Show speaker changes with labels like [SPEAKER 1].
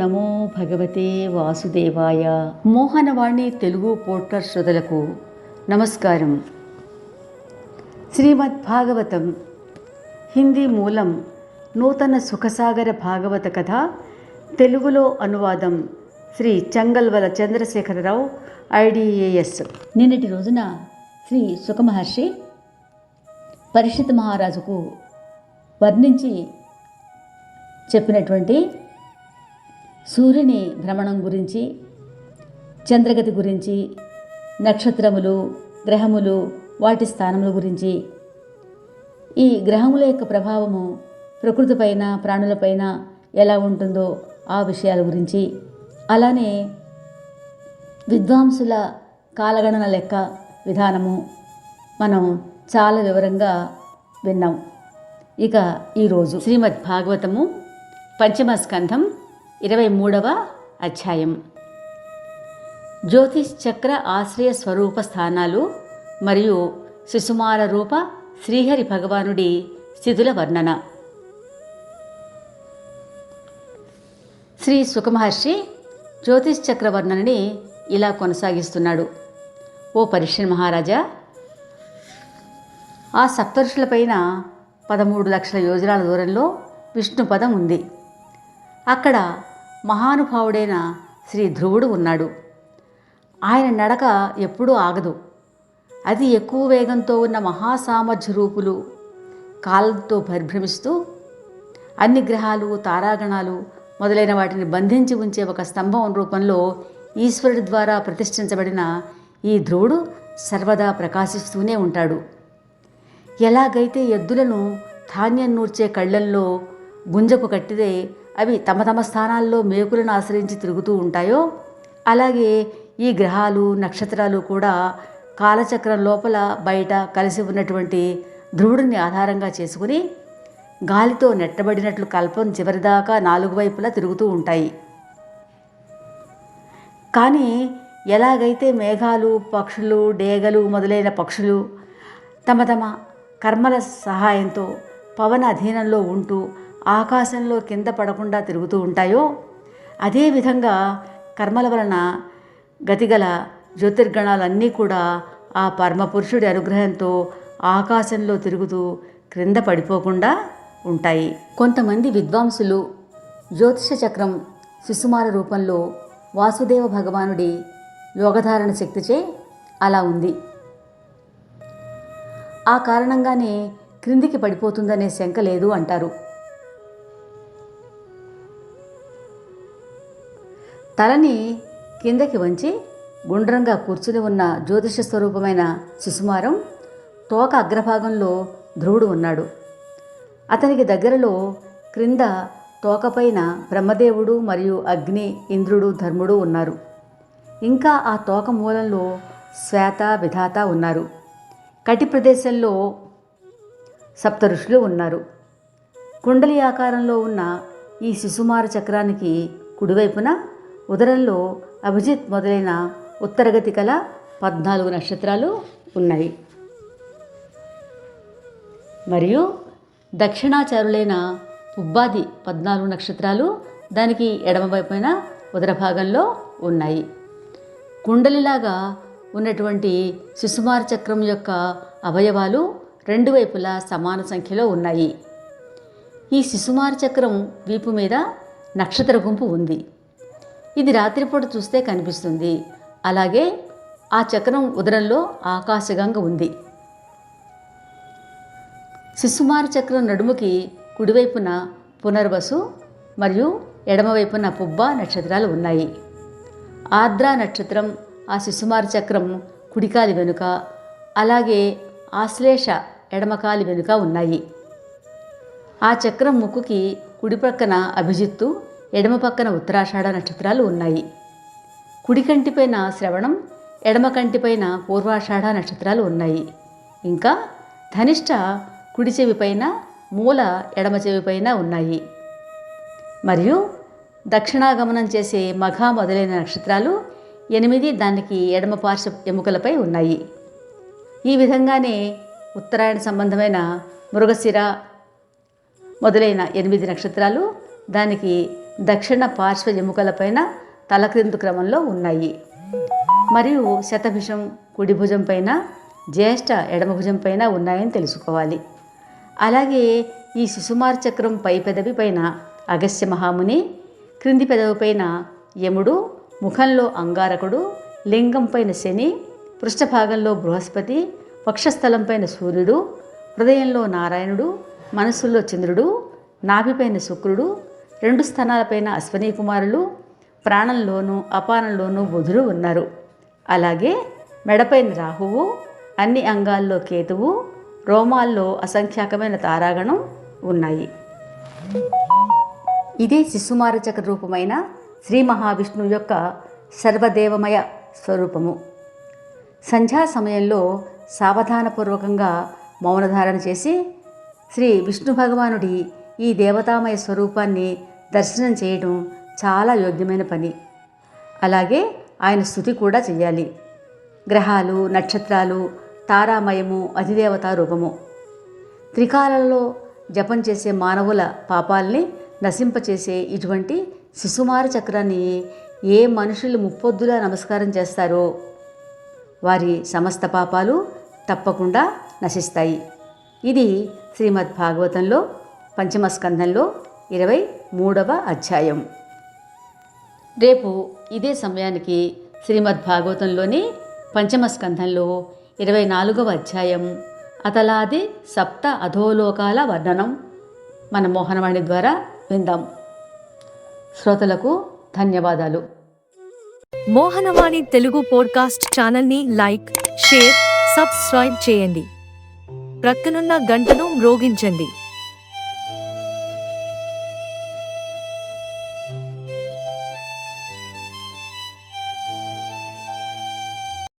[SPEAKER 1] నమో భగవతే వాసుదేవాయ. మోహనవాణి తెలుగు పోర్టర్ శ్రుతులకు నమస్కారం. శ్రీమద్ భాగవతం హిందీ మూలం నూతన సుఖసాగర భాగవత కథ తెలుగులో అనువాదం శ్రీ చంగల్వల చంద్రశేఖరరావు ఐడిఏఎస్. నిన్నటి రోజున శ్రీ సుఖమహర్షి పరిషత్ మహారాజుకు వర్ణించి చెప్పినటువంటి సూర్యుని భ్రమణం గురించి చంద్రగతి గురించి నక్షత్రములు గ్రహములు వాటి స్థానముల గురించి. ఈ గ్రహముల యొక్క ప్రభావము ప్రకృతిపైన ప్రాణులపైన ఎలా ఉంటుందో ఆ విషయాల గురించి. అలానే విద్వాంసుల కాలగణన లెక్క విధానము మనం చాలా వివరంగా విన్నాం. ఇక ఈరోజు శ్రీమద్ భాగవతము పంచమ స్కంధం ఇరవై మూడవ అధ్యాయం. జ్యోతిష్ చక్ర ఆశ్రయ స్వరూప స్థానాలు మరియు శిశుమార రూప శ్రీహరి భగవానుడి స్థితుల వర్ణన. శ్రీ సుఖమహర్షి జ్యోతిష్ చక్ర వర్ణనని ఇలా కొనసాగిస్తున్నాడు. ఓ పరిషన్ మహారాజా ఆ సప్తరుషులపైన పదమూడు లక్షల యోజనాల దూరంలో విష్ణు పదం ఉంది. అక్కడ మహానుభావుడైన శ్రీ ధ్రువుడు ఉన్నాడు. ఆయన నడక ఎప్పుడూ ఆగదు. అది ఎక్కువ వేగంతో ఉన్న మహాసామర్థ్య రూపులు కాలంతో పరిభ్రమిస్తూ అన్ని గ్రహాలు తారాగణాలు మొదలైన వాటిని బంధించి ఉంచే ఒక స్తంభం రూపంలో ఈశ్వరుడి ద్వారా ప్రతిష్ఠించబడిన ఈ ధ్రువుడు సర్వదా ప్రకాశిస్తూనే ఉంటాడు. ఎలాగైతే ఎద్దులను ధాన్యం నూర్చే కళ్ళల్లో గుంజకు కట్టితే అవి తమ తమ స్థానాల్లో మేకులను ఆశ్రయించి తిరుగుతూ ఉంటాయో? అలాగే ఈ గ్రహాలు నక్షత్రాలు కూడా కాలచక్రం లోపల బయట కలిసి ఉన్నటువంటి ధ్రువుడిని ఆధారంగా చేసుకుని గాలితో నెట్టబడినట్లు కల్పం చివరిదాకా నాలుగు వైపులా తిరుగుతూ ఉంటాయి. కానీ ఎలాగైతే మేఘాలు పక్షులు డేగలు మొదలైన పక్షులు తమ తమ కర్మల సహాయంతో పవన అధీనంలో ఉంటూ ఆకాశంలో కింద పడకుండా తిరుగుతూ ఉంటాయో? అదేవిధంగా కర్మల వలన గతిగల జ్యోతిర్గణాలన్నీ కూడా ఆ పరమపురుషుడి అనుగ్రహంతో ఆకాశంలో తిరుగుతూ క్రింద పడిపోకుండా ఉంటాయి. కొంతమంది విద్వాంసులు జ్యోతిష చక్రం శిశుమాల రూపంలో వాసుదేవ భగవానుడి యోగధారణ శక్తిచే అలా ఉంది. ఆ కారణంగానే క్రిందికి పడిపోతుందనే శంక లేదు అంటారు. తలని కిందకి వంచి గుండ్రంగా కూర్చుని ఉన్న జ్యోతిష స్వరూపమైన శిశుమారం తోక అగ్రభాగంలో ధ్రువుడు ఉన్నాడు. అతనికి దగ్గరలో క్రింద తోకపైన బ్రహ్మదేవుడు మరియు అగ్ని ఇంద్రుడు ధర్ముడు ఉన్నారు. ఇంకా ఆ తోక మూలంలో శ్వేత విధాత ఉన్నారు. కటి ప్రదేశంలో సప్త ఋషులు ఉన్నారు. కుండలి ఆకారంలో ఉన్న ఈ శిశుమార చక్రానికి కుడివైపున ఉదరంలో అభిజిత్ మొదలైన ఉత్తరగతి కల పద్నాలుగు నక్షత్రాలు ఉన్నాయి. మరియు దక్షిణాచారులైన పుబ్బాది పద్నాలుగు నక్షత్రాలు దానికి ఎడమవైపున ఉదర భాగంలో ఉన్నాయి. కుండలిలాగా ఉన్నటువంటి శిశుమార చక్రం యొక్క అవయవాలు రెండు వైపులా సమాన సంఖ్యలో ఉన్నాయి. ఈ శిశుమార చక్రం వీపు మీద నక్షత్ర గుంపు ఉంది. ఇది రాత్రిపూట చూస్తే కనిపిస్తుంది. అలాగే ఆ చక్రం ఉదరంలో ఆకాశగంగ ఉంది. శిశుమార చక్రం నడుముకి కుడివైపున పునర్వసు మరియు ఎడమవైపున పుబ్బ నక్షత్రాలు ఉన్నాయి. ఆర్ద్ర నక్షత్రం ఆ శిశుమార చక్రం కుడికాలి వెనుక అలాగే ఆశ్లేష ఎడమకాలి వెనుక ఉన్నాయి. ఆ చక్రం ముక్కుకి కుడి అభిజిత్తు ఎడమ పక్కన ఉత్తరాషాఢ నక్షత్రాలు ఉన్నాయి. కుడి కంటిపైన శ్రవణం ఎడమ కంటిపైన పూర్వాషాఢ నక్షత్రాలు ఉన్నాయి. ఇంకా ధనిష్ట కుడి చెవిపైన మూల ఎడమ చెవిపైన ఉన్నాయి. మరియు దక్షిణాగమనం చేసే మఘ మొదలైన నక్షత్రాలు ఎనిమిది దానికి ఎడమ పార్శ్వ ఎముకలపై ఉన్నాయి. ఈ విధంగానే ఉత్తరాయణ సంబంధమైన మృగశిర మొదలైన ఎనిమిది నక్షత్రాలు దానికి దక్షిణ పార్శ్వ ఎముకలపైన తలక్రిందు క్రమంలో ఉన్నాయి. మరియు శతభిషం కుడి భుజం పైన జ్యేష్ఠ ఎడమ భుజం పైన ఉన్నాయని తెలుసుకోవాలి. అలాగే ఈ శిశుమార్ చక్రం పై పెదవి పైన అగస్త్య మహాముని క్రింది పెదవి పైన యముడు ముఖంలో అంగారకుడు లింగం పైన శని పృష్ఠభాగంలో బృహస్పతి వక్షస్థలం పైన సూర్యుడు హృదయంలో నారాయణుడు మనసుల్లో చంద్రుడు నాభిపైన శుక్రుడు రెండు స్థానాలపైన అశ్వనీ కుమారులు ప్రాణంలోనూ అపానంలోనూ బుధుడు ఉన్నారు. అలాగే మెడపైన రాహువు అన్ని అంగాల్లో కేతువు రోమాల్లో అసంఖ్యాకమైన తారాగణం ఉన్నాయి. ఇదే శిశుమారచక రూపమైన శ్రీ మహావిష్ణువు యొక్క సర్వదేవమయ స్వరూపము. సంధ్యా సమయంలో సావధానపూర్వకంగా మౌనధారణ చేసి శ్రీ విష్ణు భగవానుడి ఈ దేవతామయ స్వరూపాన్ని దర్శనం చేయడం చాలా యోగ్యమైన పని. అలాగే ఆయన స్థుతి కూడా చేయాలి గ్రహాలు నక్షత్రాలు తారామయము అధిదేవత రూపము. త్రికాలంలో జపం చేసే మానవుల పాపాల్ని నశింపచేసే ఇటువంటి శిశుమార చక్రాన్ని ఏ మనుషులు ముప్పొద్దులా నమస్కారం చేస్తారో వారి సమస్త పాపాలు తప్పకుండా నశిస్తాయి. ఇది శ్రీమద్ భాగవతంలో పంచమ స్కంధంలో ఇరవై మూడవ అధ్యాయం. రేపు ఇదే సమయానికి శ్రీమద్ భాగవతంలోని పంచమ స్కంధంలో ఇరవై నాలుగవ అధ్యాయం అతలాది సప్త అధోలోకాల వర్ణనం మన మోహనవాణి ద్వారా విందాం. శ్రోతలకు ధన్యవాదాలు.
[SPEAKER 2] మోహనవాణి తెలుగు పోడ్కాస్ట్ ఛానల్ని లైక్ షేర్ సబ్స్క్రైబ్ చేయండి. ప్రక్కనున్న గంటను మ్రోగించండి.